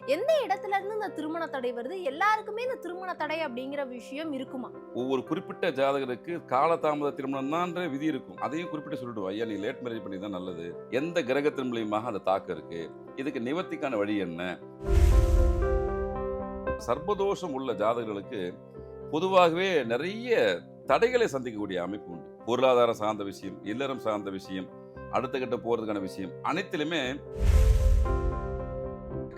எந்த இடத்துல இருந்து இந்த திருமண தடை வருது? எல்லாருக்குமே இந்த திருமண தடை அப்படிங்கிற விஷயம் இருக்குமா? ஒவ்வொரு குறிப்பிட்ட ஜாதகருக்கு காலதாமத திருமணம் தான் விதி இருக்கும். அதையும் குறிப்பிட்டு சொல்லிடுவோம். ஐயா நீ லேட் மேரேஜ் பண்ணி தான் நல்லது. எந்த கிரகத்தின் மூலியமாக அந்த தாக்கம் இருக்கு? இதுக்கு நிவர்த்திக்கான வழி என்ன? சர்வதோஷம் உள்ள ஜாதகர்களுக்கு பொதுவாகவே நிறைய தடைகளை சந்திக்கக்கூடிய அமைப்பு உண்டு. பொருளாதாரம் சார்ந்த விஷயம் இல்லறம் சார்ந்த விஷயம் அடுத்த கட்ட போறதுக்கான விஷயம் அனைத்திலுமே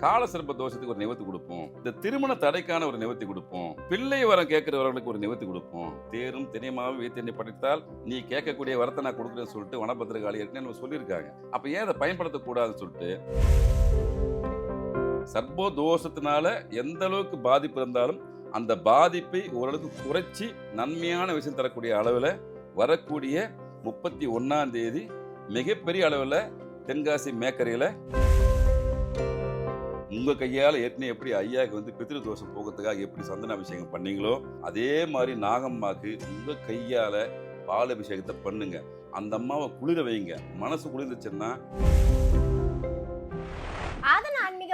கால சிறப்பு தோஷத்துக்கு ஒரு நிவர்த்தி கொடுப்போம். இந்த திருமண தடைக்கான ஒரு நிவர்த்தி கொடுப்போம். பிள்ளை வரம் கேட்கிறவர்களுக்கு ஒரு நிவர்த்தி கொடுப்போம். தேரும் திணையமாவும் வீத்தெண்ணி படித்தால் நீ கேட்கக்கூடிய வரத்தை நான் கொடுக்குறேன்னு சொல்லிட்டு வனபத்திரகாளி இருக்குன்னு நம்ம சொல்லியிருக்காங்க. அப்ப ஏன் அதை பயன்படுத்தக்கூடாதுன்னு சொல்லிட்டு? சர்போ தோஷத்தினால எந்த அளவுக்கு பாதிப்பு இருந்தாலும் அந்த பாதிப்பை ஓரளவுக்கு குறைச்சி நன்மையான விஷயம் தரக்கூடிய அளவில் வரக்கூடிய முப்பத்தி ஒன்னாம் தேதி மிகப்பெரிய அளவில் தென்காசி மேக்கரையில் உங்கள் கையால் ஏற்கனவே எப்படி ஐயாவுக்கு வந்து பித்திரு தோஷம் போகிறதுக்காக எப்படி சந்தன அபிஷேகம் பண்ணீங்களோ அதே மாதிரி நாகம்மாக்கு உங்கள் கையால் பால் அபிஷேகத்தை பண்ணுங்க. அந்த அம்மாவை குளிர வைங்க. மனசு குளிர்ந்துச்சுன்னா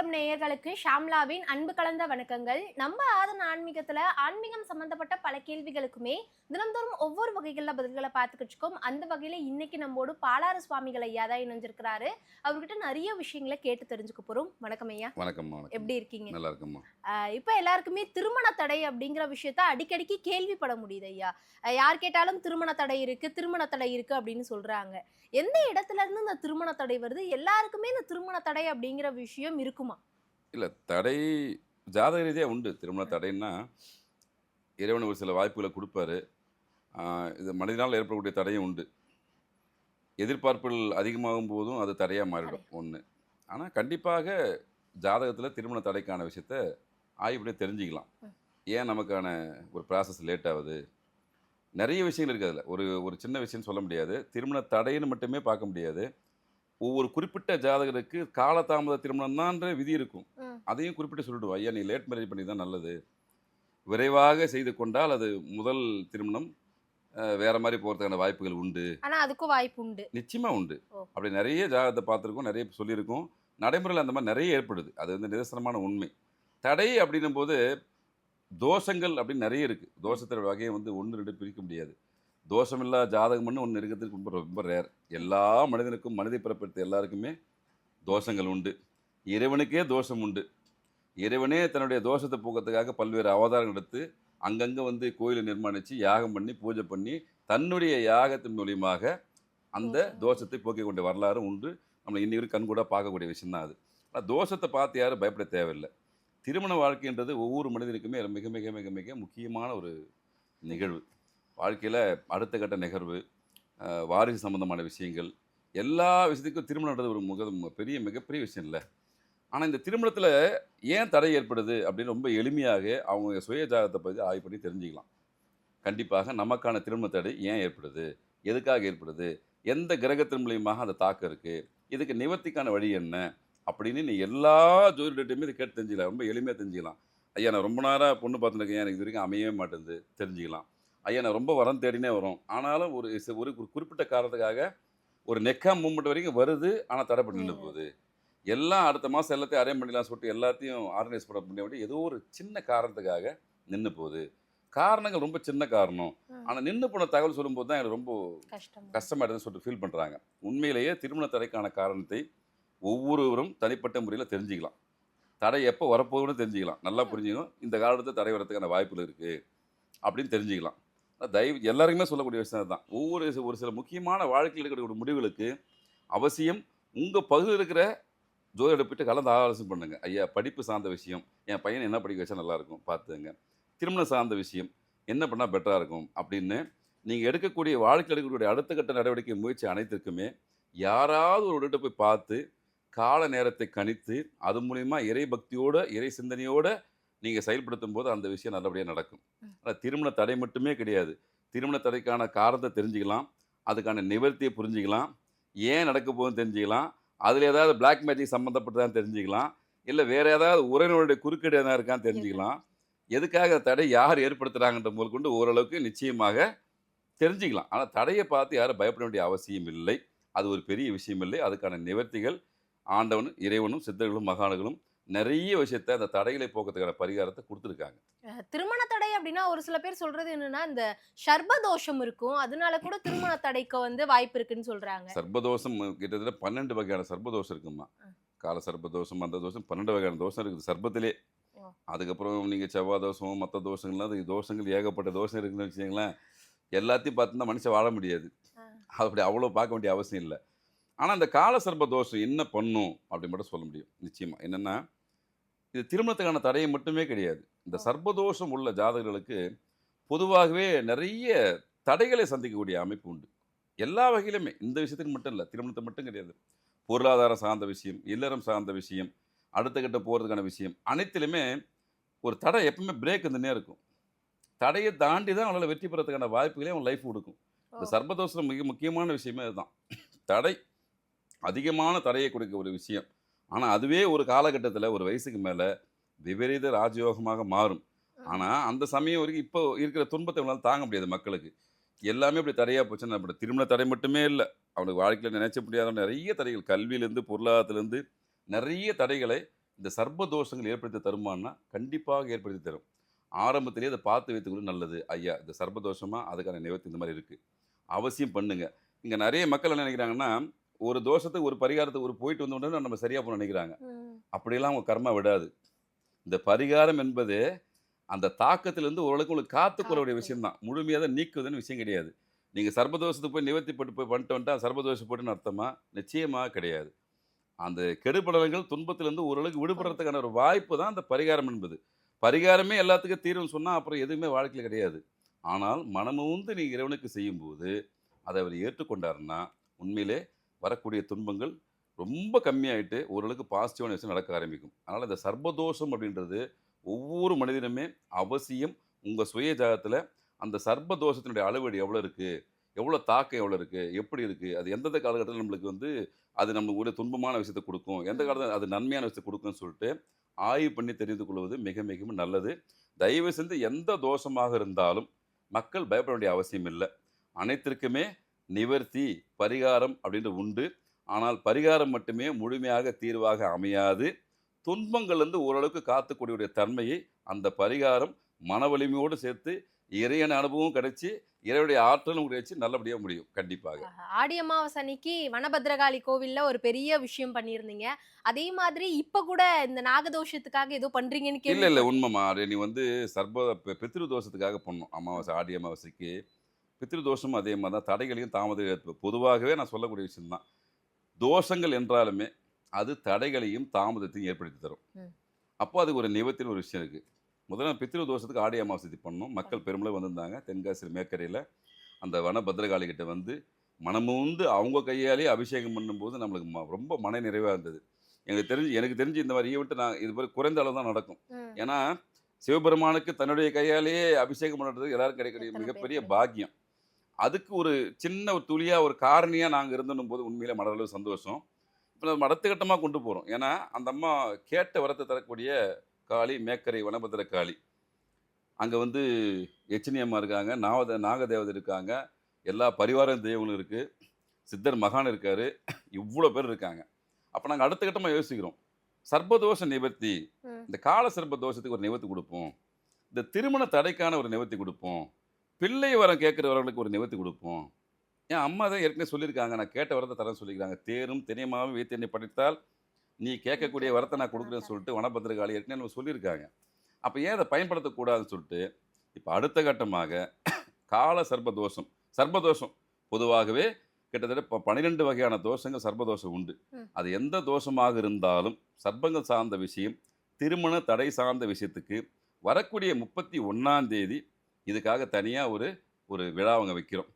ஆன்மீகம் நேயர்களுக்கு. ஷாம்லாவின் அன்பு கலந்த வணக்கங்கள். நம்ம ஆதன ஆன்மீகத்துல ஆன்மீகம் சம்பந்தப்பட்ட பல கேள்விகளுக்குமே தினம்தோறும் ஒவ்வொரு வகைகளில் பதில்களை பார்த்துக்கிட்டு இருக்கோம். அந்த வகையில இன்னைக்கு நம்மோடு பாலாறு சுவாமிகள் ஐயா தான் இணைஞ்சிருக்கிறாரு. அவர்கிட்ட நிறைய விஷயங்களை கேட்டு தெரிஞ்சுக்க போறோம். வணக்கம் ஐயா. வணக்கம் எப்படி இருக்கீங்க? நல்லா இருக்கம்மா. ஆஹ் இப்ப எல்லாருக்குமே திருமண தடை அப்படிங்கிற விஷயத்த அடிக்கடிக்கு கேள்விப்பட முடியுது ஐயா. யார் கேட்டாலும் திருமண தடை இருக்கு திருமண தடை இருக்கு அப்படின்னு சொல்றாங்க. எந்த இடத்துல இருந்து இந்த திருமண தடை வருது? எல்லாருக்குமே இந்த திருமண தடை அப்படிங்கிற விஷயம் இருக்குமா? இல்ல தடை ஜாதக ரீதியாக உண்டு. திருமண தடைன்னா இறைவன் ஒரு சில வாய்ப்புகளை கொடுப்பாரு. இது மனிதனால் ஏற்படக்கூடிய தடையும் உண்டு. எதிர்பார்ப்புகள் அதிகமாகும் போதும் அது தடையாக மாறிடும் ஒன்று ஆனால் கண்டிப்பாக ஜாதகத்தில் திருமண தடைக்கான விஷயத்த ஆய்வுடைய தெரிஞ்சுக்கலாம். ஏன் நமக்கான ஒரு ப்ராசஸ் லேட் ஆகுது நிறைய விஷயங்கள் இருக்குது அதில். ஒரு ஒரு சின்ன விஷயம் சொல்ல முடியாது. திருமண தடைன்னு மட்டுமே பார்க்க முடியாது. ஒவ்வொரு குறிப்பிட்ட ஜாதகருக்கு காலதாமத திருமணம் தான்ற விதி இருக்கும். அதையும் குறிப்பிட்டு சொல்லிடுவோம் ஐயா நீ லேட் மேரேஜ் பண்ணி தான் நல்லது. விரைவாக செய்து கொண்டால் அது முதல் திருமணம் வேற மாதிரி போகிறதுக்கான வாய்ப்புகள் உண்டு. ஆனா அதுக்கும் வாய்ப்பு உண்டு. நிச்சயமா உண்டு. அப்படி நிறைய ஜாதகத்தை பார்த்துருக்கோம் நிறைய சொல்லியிருக்கோம். நடைமுறையில் அந்த மாதிரி நிறைய ஏற்படுது. அது வந்து நிதர்சனமான உண்மை. தடை அப்படின்னும் போது தோஷங்கள் அப்படின்னு நிறைய இருக்குது தோஷத்தோட வகையை வந்து ஒன்று ரெண்டு பிரிக்க முடியாது. தோஷமில்லா ஜாதகம்னு ஒன்று இருக்கிறதுக்கு ரொம்ப ரொம்ப ரேர் எல்லா மனிதனுக்கும் மனித பிறப்பெடுத்த எல்லாருக்குமே தோஷங்கள் உண்டு. இறைவனுக்கே தோஷம் உண்டு. இறைவனே தன்னுடைய தோஷத்தை போக்கிறதுக்காக பல்வேறு அவதாரங்கள் எடுத்து அங்கங்கே வந்து கோயிலை நிர்மாணித்து யாகம் பண்ணி பூஜை பண்ணி தன்னுடைய யாகத்தின் மூலியமாக அந்த. தோஷத்தை போக்கிக் கொண்ட வரலாறு உண்டு. நம்ம இன்னி வரைக்கும் கண்கூட பார்க்கக்கூடிய விஷயம் தான் அது. ஆனால் தோஷத்தை பார்த்து யாரும் பயப்பட தேவையில்லை. திருமண வாழ்க்கைன்றது ஒவ்வொரு மனிதனுக்குமே மிக மிக மிக மிக முக்கியமான ஒரு நிகழ்வு. வாழ்க்கையில் அடுத்த கட்ட நிகழ்வு வாரிசு சம்பந்தமான விஷயங்கள் எல்லா விஷயத்துக்கும் திருமணம்ன்றது ஒரு முக பெரிய மிகப்பெரிய விஷயம் இல்லை. ஆனால் இந்த திருமணத்தில் ஏன் தடை ஏற்படுது அப்படின்னு ரொம்ப எளிமையாக அவங்க சுய ஜாதகத்தை பற்றி ஆய்வு பண்ணி தெரிஞ்சுக்கலாம். கண்டிப்பாக நமக்கான திருமண தடை ஏன் ஏற்படுது? எதுக்காக ஏற்படுது? எந்த கிரகத்தின் மூலியமாக அந்த தாக்கம் இருக்குது இதுக்கு நிவர்த்திக்கான வழி என்ன? அப்படின்னு நீ எல்லா ஜோதிடத்தையுமே இதை கேட்டு தெரிஞ்சுக்கலாம். ரொம்ப எளிமையாக தெரிஞ்சுக்கலாம். ஐயா நான் ரொம்ப நேரம் பொண்ணு பார்த்துருக்கேன் எனக்கு இது வரைக்கும் அமையவே மாட்டேங்குது? தெரிஞ்சுக்கலாம். ஐயா நான் ரொம்ப வரம் தேடினே வரும். ஆனாலும் ஒரு ஒரு குறிப்பிட்ட காரணத்துக்காக ஒரு நெக்கா மூமெண்ட் வரைக்கும் வருது ஆனால் தடைப்பட்டு நின்று. போகுது. எல்லாம் அடுத்த மாதம் எல்லாத்தையும் அரேஞ்ச் பண்ணிடலாம் சொல்லிட்டு எல்லாத்தையும் ஆர்கனைஸ் பண்ண வேண்டிய ஏதோ ஒரு சின்ன காரணத்துக்காக நின்று போகுது. காரணங்கள் ரொம்ப சின்ன காரணம். ஆனால் நின்று போன தகவல் சொல்லும்போது தான் எனக்கு ரொம்ப கஷ்டம் கஷ்டமாக இருக்குதுன்னு சொல்லிட்டு ஃபீல் பண்ணுறாங்க உண்மையிலேயே திருமண தடைக்கான காரணத்தை ஒவ்வொருவரும் தனிப்பட்ட முறையில் தெரிஞ்சுக்கலாம். தடை எப்போ வரப்போகுதுன்னு தெரிஞ்சுக்கலாம். நல்லா புரிஞ்சுக்கணும். இந்த காலத்தில் தடை வரதுக்கான வாய்ப்புகள் இருக்குது அப்படின்னு தெரிஞ்சுக்கலாம். தயவு எல்லாருக்குமே சொல்லக்கூடிய விஷயம் தான் ஒவ்வொரு ஒரு சில முக்கியமான வாழ்க்கையில் இருக்கக்கூடிய முடிவுகளுக்கு அவசியம் உங்கள் பகுதியில் இருக்கிற ஜோதிட போயிட்டு கலந்து ஆலோசனை பண்ணுங்க. ஐயா படிப்பு சார்ந்த விஷயம் என் பையனை என்ன படிக்க வச்சா நல்லாயிருக்கும் பார்த்துங்க திருமணம் சார்ந்த விஷயம் என்ன பண்ணால் பெட்டராக இருக்கும் அப்படின்னு நீங்கள் எடுக்கக்கூடிய வாழ்க்கையில் எடுக்கக்கூடிய அடுத்த கட்ட நடவடிக்கை முயற்சி அனைத்திற்குமே யாராவது ஒரு இடத்தை போய் பார்த்து கால நேரத்தை கணித்து அது மூலிமா இறை பக்தியோட இறை சிந்தனையோட நீங்கள் செயல்படுத்தும் போது அந்த விஷயம் நல்லபடியாக நடக்கும். ஆனால் திருமண தடை மட்டுமே கிடையாது. திருமண தடைக்கான காரணத்தை தெரிஞ்சுக்கலாம். அதுக்கான நிவர்த்தியை புரிஞ்சுக்கலாம். ஏன் நடக்க போகுதுன்னு தெரிஞ்சுக்கலாம். அதில் ஏதாவது பிளாக் மேஜிக் சம்மந்தப்பட்டதான் தெரிஞ்சுக்கலாம். இல்லை வேற ஏதாவது உறவினருடைய குறுக்கீடு எதாவது இருக்கான்னு தெரிஞ்சுக்கலாம். எதுக்காக தடை யார் ஏற்படுத்துகிறாங்கன்ற முதல் கொண்டு ஓரளவுக்கு நிச்சயமாக தெரிஞ்சுக்கலாம். ஆனால் தடையை பார்த்து யாரும் பயப்பட வேண்டிய அவசியம் இல்லை. அது ஒரு பெரிய விஷயம் இல்லை. அதுக்கான நிவர்த்திகள் ஆண்டவனும் இறைவனும் சித்தர்களும் மகான்களும் நிறைய விஷயத்த அந்த தடைகளை போக்கத்துக்கான பரிகாரத்தை கொடுத்துருக்காங்க. திருமண தடை அப்படின்னா ஒரு சில பேர் சொல்றது என்னன்னா இந்த சர்பதோஷம் இருக்கும். அதனால கூட திருமண தடைக்கு வந்து வாய்ப்பு இருக்குன்னு சொல்றாங்க. சர்ப்பதோஷம் கிட்டத்தட்ட பன்னெண்டு வகையான சர்ப்பதோஷம் இருக்குமா கால சர்ப்பதோஷம் அந்த தோஷம் பன்னெண்டு வகையான தோஷம் இருக்குது சர்ப்பத்திலே ஓ. அதுக்கப்புறம் நீங்கள் செவ்வாய் தோஷம் மற்ற தோஷங்கள்லாம் அது தோஷங்கள் ஏகப்பட்ட தோஷம் இருக்குன்னு வச்சுங்களேன் எல்லாத்தையும் பார்த்துருந்தா மனுஷன் வாழ முடியாது. அப்படி அவ்வளோ பார்க்க வேண்டிய அவசியம் இல்லை. ஆனால் அந்த கால சர்ப்ப தோஷம் என்ன பண்ணும் அப்படின்னு மட்டும் சொல்ல முடியும். நிச்சயமாக என்னென்னா இது திருமணத்துக்கான தடையை மட்டுமே கிடையாது. இந்த. சர்ப்பதோஷம் உள்ள ஜாதகர்களுக்கு பொதுவாகவே நிறைய தடைகளை சந்திக்கக்கூடிய அமைப்பு உண்டு. எல்லா வகையிலுமே இந்த விஷயத்துக்கு மட்டும் இல்லை திருமணத்தை மட்டும் கிடையாது. பொருளாதாரம் சார்ந்த விஷயம் இல்லறம் சார்ந்த விஷயம் அடுத்த கட்ட போகிறதுக்கான விஷயம் அனைத்திலுமே ஒரு தடை எப்பவுமே பிரேக் இருந்துனே இருக்கும். தடையை தாண்டி தான் அவங்களால வெற்றி பெறதுக்கான வாய்ப்புகளே அவன் லைஃப் கொடுக்கும். இந்த. சர்பதோஷம் மிக முக்கியமான விஷயமே அதுதான். தடை அதிகமான தடையை கொடுக்க ஒரு விஷயம். ஆனால் அதுவே ஒரு காலகட்டத்தில் ஒரு வயசுக்கு மேலே விபரீத ராஜயோகமாக மாறும். ஆனால் அந்த சமயம் வரைக்கும் இப்போ இருக்கிற துன்பத்தை அவங்களால தாங்க முடியாது மக்களுக்கு. எல்லாமே இப்படி தடையாக போச்சுன்னா அப்படி திருமண தடை மட்டுமே இல்லை. அவனுக்கு வாழ்க்கையில் நினைச்ச முடியாத நிறைய தடைகள். கல்வியிலேருந்து பொருளாதாரத்துலேருந்து நிறைய தடைகளை இந்த சர்ப்ப தோஷங்கள் ஏற்படுத்தி தருமான்னா கண்டிப்பாக ஏற்படுத்தி தரும். ஆரம்பத்திலேயே அதை பார்த்து வைத்துக்கொள்ள நல்லது. ஐயா இந்த சர்ப்ப தோஷமா? அதுக்கான நிவர்த்தி இந்த மாதிரி இருக்குது அவசியம் பண்ணுங்க. இங்கே நிறைய மக்கள் என்ன நினைக்கிறாங்கன்னா ஒரு தோஷத்துக்கு ஒரு பரிகாரத்துக்கு ஒரு போயிட்டு வந்த உடனே நம்ம சரியாக போக நினைக்கிறாங்க. ம். அப்படியெல்லாம் அவங்க கர்மா விடாது. இந்த பரிகாரம் என்பது அந்த தாக்கத்திலிருந்து ஓரளவுக்கு உங்களுக்கு காத்துக்கொள்ளக்கூடிய காத்து. விஷயம் தான் முழுமையாக தான் நீக்குவதுன்னு விஷயம் கிடையாது. நீங்கள் சர்பதோஷத்துக்கு போய் நிவர்த்தி போட்டு போய் பண்ணிட்டு வந்துட்டா சர்பதோஷம் போட்டுன்னு அர்த்தமா? நிச்சயமாக கிடையாது. அந்த கெடுபடலங்கள் துன்பத்திலிருந்து ஓரளவுக்கு விடுபடுறதுக்கான ஒரு வாய்ப்பு தான் அந்த பரிகாரம் என்பது. பரிகாரமே எல்லாத்துக்கும் தீர்வுன்னு சொன்னால் அப்புறம் எதுவுமே வாழ்க்கையில் கிடையாது. ஆனால் மனமுந்து நீ இறைவனுக்கு செய்யும்போது அதை அவர் ஏற்றுக்கொண்டாருன்னா உண்மையிலே வரக்கூடிய துன்பங்கள் ரொம்ப கம்மியாயிட்டு ஓரளவுக்கு பாசிட்டிவான விஷயம் நடக்க ஆரம்பிக்கும். அதனால் இந்த சர்பதோஷம் அப்படின்றது ஒவ்வொரு மனிதனுமே அவசியம். உங்கள் சுய ஜாதகத்தில் அந்த சர்பதோஷத்தினுடைய அளவீடு எவ்வளோ இருக்குது எவ்வளோ தாக்கம் எவ்வளோ இருக்குது எப்படி இருக்குது அது எந்தெந்த காலகட்டத்தில் நம்மளுக்கு வந்து அது நம்மளுக்கு ஒரு துன்பமான விஷயத்தை கொடுக்கும்? எந்த காலத்தில் அது நன்மையான விஷயத்தை கொடுக்கும்னு சொல்லிட்டு ஆய்வு பண்ணி தெரிந்து கொள்வது மிக மிகவும் நல்லது. தயவு செஞ்சு எந்த தோஷமாக இருந்தாலும் மக்கள் பயப்பட வேண்டிய அவசியம் இல்லை. அனைத்திற்குமே நிவர்த்தி பரிகாரம் அப்படின்ற உண்டு. ஆனால் பரிகாரம் மட்டுமே முழுமையாக தீர்வாக அமையாது. துன்பங்கள்லேருந்து ஓரளவுக்கு காத்துக்கூடிய தன்மையை அந்த பரிகாரம் மன வலிமையோடு சேர்த்து இறையன் அனுபவம் கிடைச்சி இறைவனுடைய ஆற்றலும் கிடைச்சி நல்லபடியாக முடியும் கண்டிப்பாக. ஆடி அமாவாசை அன்னைக்கு வனபத்ரகாளி கோவில்ல ஒரு பெரிய விஷயம் பண்ணியிருந்தீங்க. அதே மாதிரி இப்ப கூட இந்த நாகதோஷத்துக்காக ஏதோ பண்றீங்கன்னு இல்லை இல்லை உண்மைமா நீ வந்து சர்ப பி- பித்ரு தோஷத்துக்காக பண்ணோம் அமாவாசை ஆடி அமாவாசைக்கு. பித்ரு தோஷமும் அதே மாதிரி தான். தடைகளையும் தாமதம் ஏற்ப- பொதுவாகவே நான் சொல்லக்கூடிய விஷயம்தான். தோஷங்கள் என்றாலுமே அது தடைகளையும் தாமதத்தையும் ஏற்படுத்தி தரும். அப்போ அதுக்கு ஒரு நிவர்த்தின்னு ஒரு விஷயம் இருக்குது முதல்ல பித்ரு தோஷத்துக்கு ஆடி அமாவாசை பண்ணோம் மக்கள் பெருமளவு வந்திருந்தாங்க. தென்காசி மேக்கரையில் அந்த வன பத்ரகாளி கிட்ட வந்து மனமுந்து அவங்க கையாலேயே அபிஷேகம் பண்ணும்போது நம்மளுக்கு ம- ரொம்ப மன நிறைவாக இருந்தது. எனக்கு தெரிஞ்சு எனக்கு தெரிஞ்சு இந்த மாதிரி ஈவெண்ட்டு நான் இது மாதிரி குறைந்த அளவு தான் நடக்கும். ஏன்னா சிவபெருமானுக்கு தன்னுடைய கையாலேயே அபிஷேகம் பண்ணுறது எல்லாரும் கிடைக்கக்கூடிய மிகப்பெரிய? பாக்கியம். அதுக்கு ஒரு சின்ன ஒரு துளியாக ஒரு காரணியாக நாங்கள் இருந்தனும் போது உண்மையிலே மனதளவு சந்தோஷம். இப்போ நம்ம அடுத்த கட்டமாக கொண்டு போகிறோம் ஏன்னா அந்த அம்மா கேட்ட வரத்தை தரக்கூடிய காளி மேக்கரை வனபத்திர காளி. அங்கே வந்து எச்சினி அம்மா இருக்காங்க நாவத நாகதேவதை இருக்காங்க எல்லா பரிவார தெய்வங்களும் இருக்குது சித்தர் மகான் இருக்காரு இவ்வளோ பேர் இருக்காங்க. அப்போ நாங்கள் அடுத்த கட்டமாக யோசிக்கிறோம். சர்பதோஷ நிவர்த்தி. இந்த கால சர்ப்ப தோஷத்துக்கு ஒரு நிவர்த்தி கொடுப்போம். இந்த திருமண தடைக்கான ஒரு நிவர்த்தி கொடுப்போம். பிள்ளை வரம் கேட்குறவர்களுக்கு ஒரு நிவர்த்தி கொடுப்போம். என் அம்மா தான் ஏற்கனவே சொல்லியிருக்காங்க. நான் கேட்ட வரத்தை தரேன் சொல்லியிருக்காங்க. தேரும் தினையமாவும் வைத்து என்னை படித்தால் நீ கேட்கக்கூடிய வரத்தை நான் கொடுக்குறேன்னு சொல்லிட்டு வனபத்திரகாளி ஏற்கனவே நம்ம சொல்லியிருக்காங்க. அப்போ ஏன் அதை பயன்படுத்தக்கூடாதுன்னு சொல்லிட்டு இப்போ அடுத்த கட்டமாக கால சர்ப்பதோஷம் சர்ப்பதோஷம் பொதுவாகவே கிட்டத்தட்ட இப்போ பன்னிரெண்டு வகையான தோஷங்கள் சர்ப்பதோஷம் உண்டு. அது எந்த தோஷமாக இருந்தாலும் சர்ப்பங்கள் சார்ந்த விஷயம் திருமண தடை சார்ந்த விஷயத்துக்கு வரக்கூடிய முப்பத்தி ஒன்றாம் தேதி இதுக்காக தனியாக ஒரு ஒரு விழா அவங்க வைக்கிறோம்.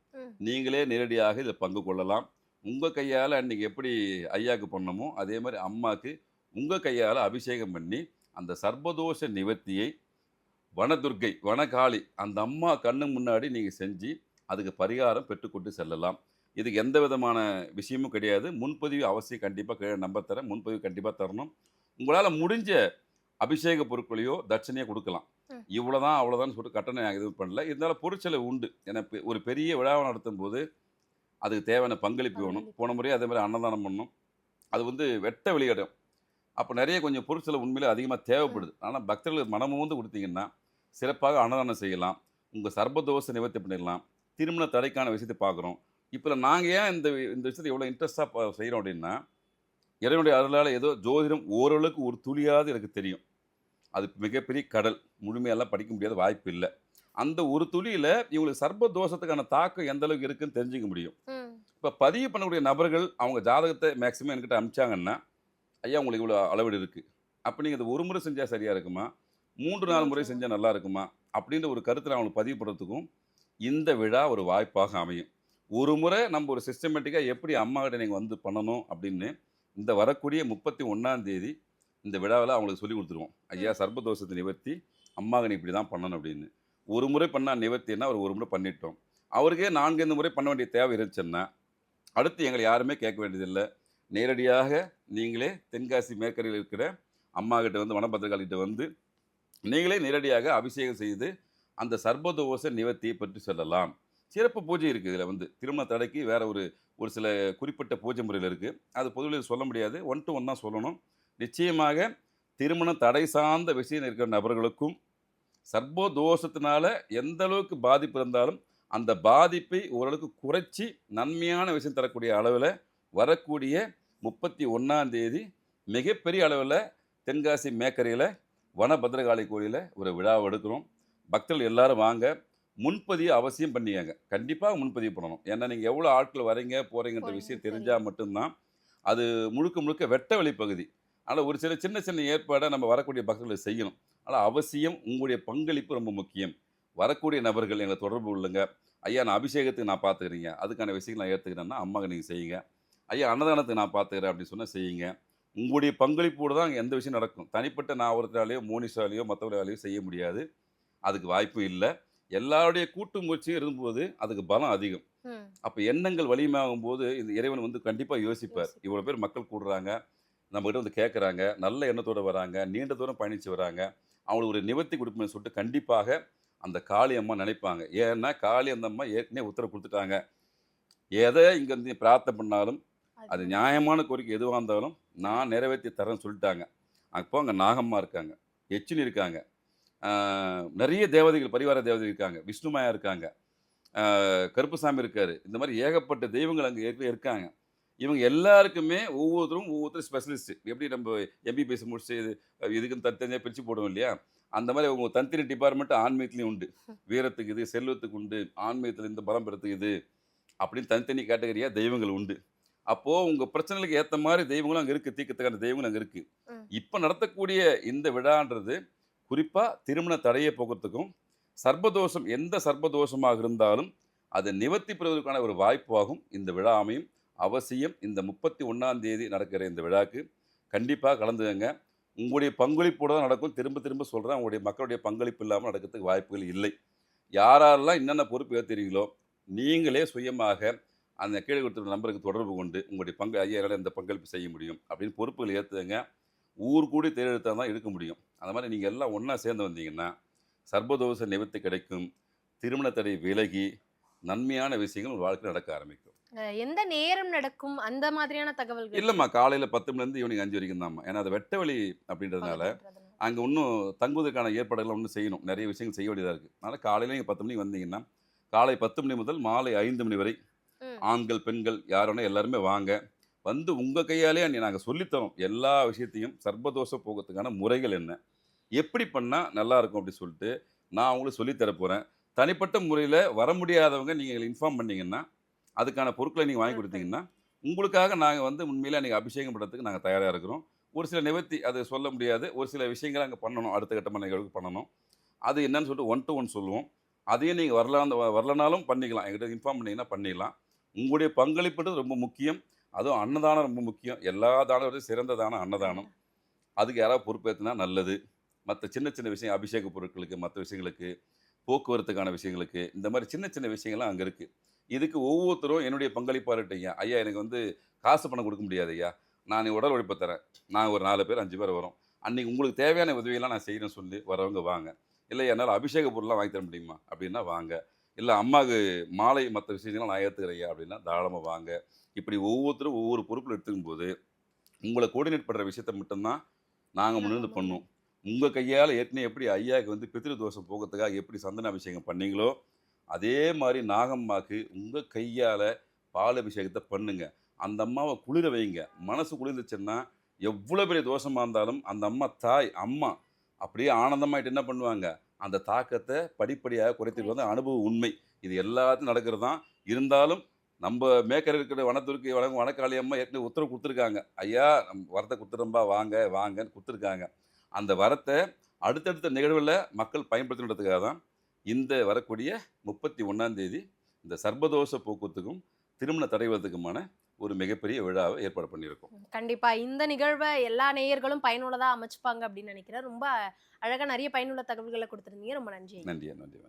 நீங்களே நேரடியாக இதில் பங்கு கொள்ளலாம். உங்கள் கையால் அன்றைக்கி எப்படி ஐயாவுக்கு பண்ணமோ அதே மாதிரி அம்மாவுக்கு உங்கள் கையால் அபிஷேகம் பண்ணி அந்த சர்பதோஷ நிவர்த்தியை வனதுர்க்கை வனகாளி அந்த அம்மா கண்ணு முன்னாடி நீங்கள் செஞ்சு அதுக்கு பரிகாரம் பெற்றுக்கொண்டு செல்லலாம். இதுக்கு எந்த விதமான விஷயமும் கிடையாது. முன்பதிவு அவசியம் கண்டிப்பாக நம்பர் தரேன். முன்பதிவு கண்டிப்பாக தரணும். உங்களால் முடிஞ்ச அபிஷேக பொருட்களையோ தட்சணையோ கொடுக்கலாம். இவ்வளோதான் அவ்வளோதான் சொல்லிட்டு கட்டணம் நான் எதுவும் பண்ணல. இருந்தாலும் பொருட்செலவு உண்டு. ஏன்னா ஒரு பெரிய விழாவை நடத்தும் போது அதுக்கு தேவையான பங்களிப்பு வேணும். போன முறையே அதே மாதிரி அன்னதானம் பண்ணணும். அது வந்து வெட்ட வெளியிடம். அப்போ நிறைய கொஞ்சம் பொருட்செலவு உண்மையிலே அதிகமாக தேவைப்படுது. ஆனால் பக்தர்களுக்கு மனமும் வந்து கொடுத்தீங்கன்னா சிறப்பாக அன்னதானம் செய்யலாம். உங்கள் சர்பதோஷ நிவர்த்தி பண்ணிடலாம். திருமண தடைக்கான விஷயத்தை பார்க்குறோம். இப்போ நாங்கள் ஏன் இந்த இந்த விஷயத்தை எவ்வளோ இன்ட்ரெஸ்ட்டாக செய்கிறோம் அப்படின்னா இறைவனுடைய அருளால் ஏதோ ஜோதிடம் ஓரளவுக்கு ஒரு துளியாவது எனக்கு தெரியும். அது மிகப்பெரிய கடல். முழுமையெல்லாம் படிக்க முடியாத வாய்ப்பு இல்லை. அந்த ஒரு துளியில் இவங்களுக்கு சர்ப்ப தோஷத்துக்கான தாக்கம் எந்த அளவுக்கு இருக்குன்னு தெரிஞ்சுக்க முடியும். இப்போ பதிவு பண்ணக்கூடிய நபர்கள் அவங்க ஜாதகத்தை மேக்ஸிமம் என்கிட்ட அனுப்பிச்சாங்கன்னா ஐயா உங்களுக்கு இவ்வளோ அளவீடு இருக்குது அப்போ நீங்கள் அது ஒரு முறை செஞ்சால் சரியாக இருக்குமா? மூன்று நாலு முறை செஞ்சால் நல்லா இருக்குமா? அப்படின்ற ஒரு கருத்தில் அவங்களுக்கு பதிவு பண்ணுறதுக்கும் இந்த விழா ஒரு வாய்ப்பாக அமையும். ஒரு முறை நம்ம ஒரு சிஸ்டமேட்டிக்காக எப்படி அம்மா கிட்ட நீங்கள் வந்து பண்ணணும் அப்படின்னு இந்த வரக்கூடிய முப்பத்தி ஒன்றாம் தேதி இந்த விழாவில் அவங்களுக்கு சொல்லி கொடுத்துருவோம். ஐயா சர்பதோஷத்தை நிவர்த்தி அம்மாகனி இப்படி தான் பண்ணணும் அப்படின்னு. ஒரு முறை பண்ணால் நிவர்த்தின்னா அவர் ஒரு முறை பண்ணிட்டோம். அவருக்கே நான்கைந்து முறை பண்ண வேண்டிய தேவை இருந்துச்சுன்னா அடுத்து எங்களை யாருமே கேட்க வேண்டியதில்லை. நேரடியாக நீங்களே தென்காசி மேற்கரையில் இருக்கிற அம்மா கிட்ட வந்து வனபத்திரகாளிகிட்ட வந்து நீங்களே நேரடியாக அபிஷேகம் செய்து அந்த சர்பதோஷ நிவர்த்தியை பற்றி சொல்லலாம். சிறப்பு பூஜை இருக்குது இதில் வந்து. திருமண தடைக்கு வேற ஒரு ஒரு சில குறிப்பிட்ட பூஜை முறையில் இருக்குது அது பொதுவில் சொல்ல முடியாது. ஒன் டு ஒன் தான் சொல்லணும். நிச்சயமாக திருமண தடை சார்ந்த விஷயம் இருக்கிற நபர்களுக்கும் சர்பதோஷத்தினால எந்த அளவுக்கு பாதிப்பு இருந்தாலும் அந்த பாதிப்பை ஓரளவுக்கு குறைச்சி நன்மையான விஷயம் தரக்கூடிய அளவில் வரக்கூடிய முப்பத்தி ஒன்றாம் தேதி மிகப்பெரிய அளவில் தென்காசி மேக்கரையில் வனபத்ரகாளி கோயிலில் ஒரு விழாவை எடுக்கிறோம். பக்தர்கள் எல்லாரும் வாங்க. முன்பதிவு அவசியம் பண்ணியாங்க. கண்டிப்பாக முன்பதிவு பண்ணணும். ஏன்னா நீங்கள் எவ்வளோ ஆட்கள் வரீங்க போகிறீங்கன்ற விஷயம். தெரிஞ்சால் மட்டும்தான். அது முழுக்க முழுக்க வெட்ட வெளி பகுதி ஆனால் ஒரு சில சின்ன சின்ன ஏற்பாடை நம்ம வரக்கூடிய பக்தர்களுக்கு செய்யணும். ஆனால் அவசியம் உங்களுடைய பங்களிப்பு ரொம்ப முக்கியம். வரக்கூடிய நபர்கள் எங்களை தொடர்பு கொள்ளுங்க. ஐயா நான் அபிஷேகத்துக்கு நான் பார்த்துக்கிறீங்க அதுக்கான விஷயங்கள் நான் ஏற்றுக்கிறேன்னா அம்மாங்க நீங்கள் செய்யுங்க. ஐயா அன்னதானத்துக்கு நான் பார்த்துக்கிறேன் அப்படின்னு சொன்னால் செய்யுங்க. உங்களுடைய பங்களிப்போடு தான் எந்த விஷயம் நடக்கும். தனிப்பட்ட நான் ஒருத்தராலேயோ மோனிஷாலேயோ மற்றவர்களாலேயோ செய்ய முடியாது. அதுக்கு வாய்ப்பு இல்லை. எல்லாருடைய கூட்டு முயற்சியும் இருக்கும்போது அதுக்கு பலம் அதிகம். அப்போ எண்ணங்கள் வலிமையாகும் போது இந்த இறைவன் வந்து கண்டிப்பாக யோசிப்பார். இவ்வளோ பேர் மக்கள் கூடுறாங்க. நம்மகிட்ட வந்து கேட்குறாங்க நல்ல எண்ணத்தோடு வராங்க நீண்ட தூரம் பயணித்து வராங்க. அவங்களுக்கு ஒரு நிவர்த்தி கொடுப்பேன்னு சொல்லிட்டு கண்டிப்பாக அந்த காளி அம்மா நினைப்பாங்க. ஏன்னா காளி அந்த அம்மா ஏற்கனவே உத்தரவு கொடுத்துட்டாங்க. எதை இங்கே வந்து பிரார்த்தனை பண்ணாலும் அது நியாயமான கோரிக்கை எதுவாக இருந்தாலும் நான் நிறைவேற்றி தரேன்னு சொல்லிட்டாங்க. அப்போ அங்கே நாகம்மா இருக்காங்க எச்சினி இருக்காங்க. நிறைய தேவதைகள் பரிவார தேவதைகள் இருக்காங்க. விஷ்ணுமாயா இருக்காங்க. கருப்புசாமி இருக்காரு. இந்த மாதிரி ஏகப்பட்ட தெய்வங்கள் அங்கே ஏற்கனவே இருக்காங்க. இவங்க எல்லாருக்குமே ஒவ்வொருத்தரும் ஒவ்வொருத்தரும் ஸ்பெஷலிஸ்ட் எப்படி நம்ம எம்பிபிஎஸ் முடிச்சு இது இதுக்குன்னு தனித்தனியாக பிரித்து போடுவோம் இல்லையா? அந்த மாதிரி அவங்க தனித்தனி டிபார்ட்மெண்ட் ஆன்மீகத்துலேயும் உண்டு. வீரத்துக்கு இது செல்வத்துக்கு உண்டு ஆன்மீகத்தில் இந்த பலம் பெறத்துக்கு இது அப்படின்னு தனித்தனி கேட்டகரியாக தெய்வங்கள் உண்டு. அப்போது உங்கள் பிரச்சனைகளுக்கு ஏற்ற மாதிரி தெய்வங்களும் அங்கே இருக்குது தீக்கத்துக்கான தெய்வங்களும் அங்கே இருக்குது. இப்போ நடத்தக்கூடிய இந்த விழான்றது குறிப்பாக திருமண தடையை போக்குறதுக்கும் சர்பதோஷம் எந்த சர்பதோஷமாக இருந்தாலும் அதை நிவர்த்தி பெறுவதற்கான ஒரு வாய்ப்பாகும் இந்த விழா அமையும். அவசியம் இந்த முப்பத்தி ஒன்றாம் தேதி நடக்கிற இந்த விழாக்கு. கண்டிப்பாக கலந்துங்க உங்களுடைய பங்களிப்போடு தான் நடக்கும். திரும்ப திரும்ப சொல்கிறேன் உங்களுடைய மக்களுடைய பங்களிப்பு இல்லாமல் நடக்கிறதுக்கு வாய்ப்புகள் இல்லை. யாரெல்லாம் என்னென்ன பொறுப்பு ஏற்றுறீங்களோ நீங்களே சுயமாக அந்த கீழே கொடுத்துருக்க நம்பருக்கு தொடர்பு கொண்டு உங்களுடைய பங்கு ஐயாயிரம் இந்த பங்களிப்பு செய்ய முடியும் அப்படின்னு பொறுப்புகள் ஏற்றுங்க ஊர் கூடி தேர்தெடுத்தால் தான் எடுக்க முடியும். அந்த மாதிரி நீங்கள் எல்லாம் ஒன்றா சேர்ந்து வந்தீங்கன்னா சர்வதோஷ நிவர்த்தி கிடைக்கும். திருமண தடை விலகி நன்மையான விஷயங்கள் உங்கள் வாழ்க்கை நடக்க ஆரம்பிக்கும். எந்த நேரம் நடக்கும்? அந்த மாதிரியான தகவல்கள் இல்லைம்மா காலையில் பத்து மணிலேருந்து ஈவினிங் அஞ்சு வரைக்கும் தான்மா ஏன்னா அது வெட்ட வழி அப்படின்றதுனால அங்கே இன்னும் தங்குவதற்கான ஏற்பாடுகள் இன்னும் செய்யணும். நிறைய விஷயங்கள் செய்ய வேண்டியதாக இருக்குது அதனால் காலையில் நீங்கள் பத்து மணிக்கு வந்தீங்கன்னா காலை பத்து மணி முதல் மாலை ஐந்து மணி வரை. ஆண்கள் பெண்கள் யார் வேணா எல்லாருமே வாங்க. வந்து உங்கள் கையாலே நாங்கள் சொல்லித்தரோம். எல்லா விஷயத்தையும் சர்பதோஷ போகிறதுக்கான முறைகள் என்ன? எப்படி பண்ணால் நல்லா இருக்கும் அப்படி சொல்லிட்டு நான் அவங்களுக்கு சொல்லித்தர போகிறேன் தனிப்பட்ட முறையில் வர முடியாதவங்க நீங்கள் இன்ஃபார்ம் பண்ணீங்கன்னா அதுக்கான பொருட்களை நீங்கள் வாங்கி கொடுத்தீங்கன்னா உங்களுக்காக நாங்கள் வந்து உண்மையிலே நீங்கள் அபிஷேகம் பண்ணுறதுக்கு நாங்கள் தயாராக இருக்கிறோம். ஒரு சில நிவர்த்தி அது சொல்ல முடியாது. ஒரு சில விஷயங்களை அங்கே பண்ணணும். அடுத்த கட்டமான நிகழ்வுக்கு பண்ணணும். அது என்னன்னு சொல்லிட்டு ஒன் டு ஒன் சொல்லுவோம். அதையும் நீங்கள் வரலாம் வரலனாலும் பண்ணிக்கலாம். எங்கிட்ட இன்ஃபார்ம் பண்ணீங்கன்னா பண்ணிடலாம். உங்களுடைய பங்களிப்புன்றது ரொம்ப முக்கியம். அதுவும் அன்னதானம் ரொம்ப முக்கியம். எல்லா தானம் சிறந்த தானம் அன்னதானம். அதுக்கு யாராவது பொறுப்பேற்றினா நல்லது. மற்ற சின்ன சின்ன விஷயம் அபிஷேக பொருட்களுக்கு மற்ற விஷயங்களுக்கு போக்குவரத்துக்கான விஷயங்களுக்கு இந்த மாதிரி சின்ன சின்ன விஷயங்கள்லாம் அங்கே இருக்குது இதுக்கு ஒவ்வொருத்தரும் என்னுடைய பங்களிப்பாருட்டீங்க ஐயா எனக்கு வந்து காசு பணம் கொடுக்க முடியாது ஐயா நான் உடல் உழைப்பை தரேன். நான் ஒரு நாலு பேர் அஞ்சு பேர் வரோம். அன்றைக்கி உங்களுக்கு தேவையான உதவியெல்லாம் நான் செய்கிறேன்னு சொல்லி வரவங்க வாங்க. இல்லை என்னால் அபிஷேக பொருள்லாம் வாங்கி தர முடியுமா? அப்படின்னா வாங்க. இல்லை அம்மாவுக்கு மாலை மற்ற விஷயங்கள்லாம் நான் ஏற்றுக்கிறேன் அப்படின்னா தாராளமாக வாங்க. இப்படி ஒவ்வொருத்தரும் ஒவ்வொரு பொறுப்பில் எடுத்துக்கும் போது உங்களை கோஆர்டினேட் பண்ணுற விஷயத்த மட்டும்தான் நாங்கள் முன்னிருந்து பண்ணுவோம். உங்கள் கையால் ஏற்கனவே எப்படி ஐயாவுக்கு வந்து பித்திரு தோஷம் போகிறதுக்காக எப்படி சந்தன அபிஷேகம் பண்ணீங்களோ அதே மாதிரி நாகம்மாவுக்கு உங்கள் கையால் பால் அபிஷேகத்தை பண்ணுங்க. அந்த அம்மாவை குளிர வைங்க. மனசு குளிர்ந்துச்சுன்னா எவ்வளோ பெரிய தோஷமாக இருந்தாலும் அந்த அம்மா தாய் அம்மா அப்படியே ஆனந்தமாயிட்டு என்ன பண்ணுவாங்க? அந்த தாக்கத்தை படிப்படியாக குறைத்துட்டு வந்து அனுபவ உண்மை. இது எல்லாத்தையும் நடக்கிறது தான். இருந்தாலும் நம்ம மேக்கர் இருக்கிற வனத்திற்கு வணக்கம் வனக்காளி அம்மா ஏற்கனவே உத்தரவு கொடுத்துருக்காங்க. ஐயா நம்ம வரத்தை கொடுத்துரும்பா வாங்க வாங்கன்னு கொடுத்துருக்காங்க அந்த வரத்தை அடுத்தடுத்த நிகழ்வில் மக்கள் பயன்படுத்தினதுக்காக தான் இந்த வரக்கூடிய முப்பத்தி ஒன்றாம் தேதி இந்த சர்வதோஷ போக்குவரத்துக்கும் திருமண தடைவதற்குமான ஒரு மிகப்பெரிய விழாவை ஏற்பாடு பண்ணியிருக்கோம். கண்டிப்பா. இந்த நிகழ்வை எல்லா நேயர்களும் பயனுள்ளதா அமைச்சுப்பாங்க அப்படின்னு நினைக்கிறேன். ரொம்ப அழகா நிறைய பயனுள்ள தகவல்களை கொடுத்துருந்தீங்க. ரொம்ப நன்றி. நன்றி நன்றி